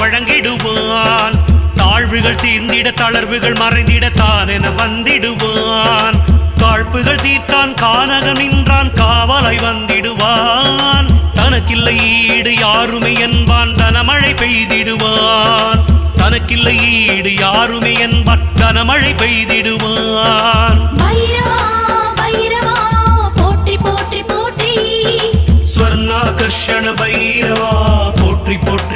வந்திடுவான் தாழ்வுகள் தீர்ந்திட தளர்வுகள் மறைந்திட தான் என வந்திடுவான். காழ்ப்புகள் தீர்த்தான் கானகம் நின்றான் காவலாய் வந்திடுவான். தனக்கில்லை ஈடு யாருமே என்பான் தனமழை பெய்திடுவான். தனக்கில்லை ஈடு யாருமே என்பான் கனமழை பெய்திடுவான். ஸ்வர்ணாகர்ஷண பைரவா போற்றி போற்றி